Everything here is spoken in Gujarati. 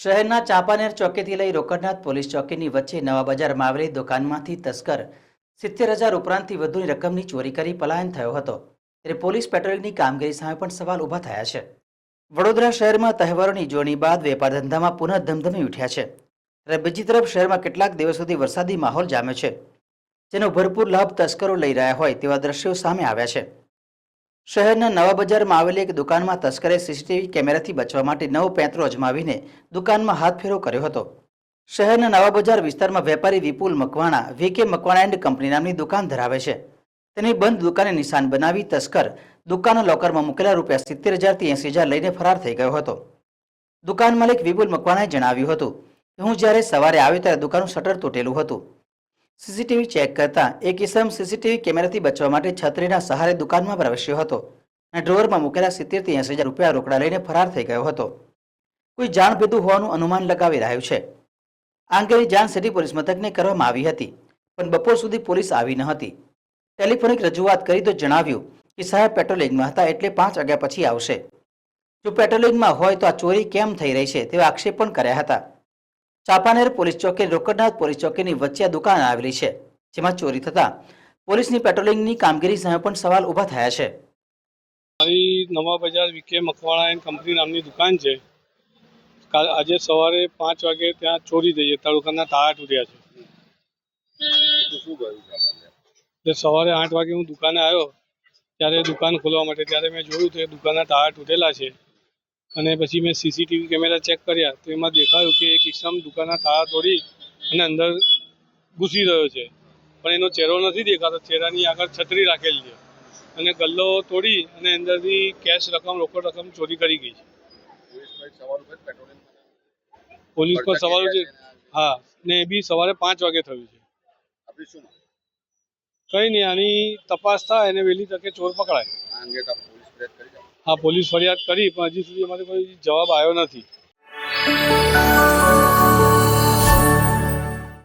શહેરના ચાંપાનેર ચોકીથી લઈ રોકડનાથ પોલીસ ચોકીની વચ્ચે નવા બજારમાં આવેલી દુકાનમાંથી તસ્કર સિત્તેર હજાર ઉપરાંતથી વધુની રકમની ચોરી કરી પલાયન થયો હતો. ત્યારે પોલીસ પેટ્રોલિંગની કામગીરી સામે પણ સવાલ ઊભા થયા છે. વડોદરા શહેરમાં તહેવારોની જોણી બાદ વેપાર ધંધામાં પુનઃ ધમધમી ઉઠ્યા છે. ત્યારે બીજી તરફ શહેરમાં કેટલાક દિવસ સુધી વરસાદી માહોલ જામ્યો છે. જેનો ભરપૂર લાભ તસ્કરો લઈ રહ્યા હોય તેવા દ્રશ્યો સામે આવ્યા છે. શહેરના નવા બજારમાં આવેલી એક દુકાનમાં તસ્કરે સીસીટીવી કેમેરાથી બચવા માટે નવો પેંતરો અજમાવીને દુકાનમાં હાથ ફેરો કર્યો હતો. શહેરના નવા બજાર વિસ્તારમાં વેપારી Vipul Makwana V K Makwana and company નામની દુકાન ધરાવે છે. તેની બંધ દુકાને નિશાન બનાવી તસ્કર દુકાનના લોકરમાં મૂકેલા રૂપિયા સિત્તેર હજારથી એંસી હજાર લઈને ફરાર થઈ ગયો હતો. દુકાન માલિક વિપુલ મકવાણાએ જણાવ્યું હતું કે, હું જ્યારે સવારે આવ્યો ત્યારે દુકાનનું શટર તૂટેલું હતું. સીસીટીવી ચેક કરતા એક ઇસમ સીસીટીવી કેમેરાથી બચવા માટે છત્રીના સહારે દુકાનમાં પ્રવેશ્યો હતો અને ડ્રોવરમાં મૂકેલા સિત્તેરથી એંસી હજાર રૂપિયા રોકડા લઈને ફરાર થઈ ગયો હતો. કોઈ જાણ ભેદું હોવાનું અનુમાન લગાવી રહ્યું છે. આ અંગેની જાણ સિટી પોલીસ મથકને કરવામાં આવી હતી, પણ બપોર સુધી પોલીસ આવી ન હતી. ટેલિફોનિક રજૂઆત કરી તો જણાવ્યું કે સાહેબ પેટ્રોલિંગમાં હતા એટલે પાંચ વાગ્યા પછી આવશે. જો પેટ્રોલિંગમાં હોય તો આ ચોરી કેમ થઈ રહી છે તેવા આક્ષેપ પણ કર્યા હતા. ચાંપાનેર પોલીસ ચોકી રોકડનાથ પોલીસ ચોકીની વચ્ચે આ દુકાન આવેલી છે જેમાં ચોરી થતા પોલીસની પેટ્રોલિંગની કામગીરી સામે પણ સવાલ ઊભા થયા છે. મારી નવા બજાર વિકે મકવાણા એન્ડ કંપની નામની દુકાન છે. કાલ આજે સવારે પાંચ વાગે ત્યાં ચોરી થઈ તાળુકાના તાલુકાના તાળા તૂટ્યા છે. સવારે આઠ વાગે હું દુકાને આવ્યો ત્યારે દુકાન ખોલવા માટે ત્યારે મેં જોયું કે દુકાનના તાળા તૂટેલા છે. અને પછી મેં સીસીટીવી કેમેરા ચેક કર્યા તો એમાં દેખાયું કે એક ઇસમ દુકાનના તાળા તોડી અને અંદર ઘૂસી રહ્યો છે. પણ એનો ચહેરો નથી દેખાતો ચહેરાની આગળ છત્રી રાખેલી છે. અને ગલ્લો તોડી અને અંદરથી કેશ રકમ રોકડ રકમ ચોરી કરી ગઈ છે. પોલીસ પર સવાલ છે. હા ને એ બી સવારે પાંચ વાગે થયું છે. કઈ નહીં આની તપાસ થાય અને વહેલી તકે ચોર પકડાય. હા પોલીસ ફરિયાદ કરી પણ હજી સુધી અમારે કોઈ જવાબ આવ્યો નથી.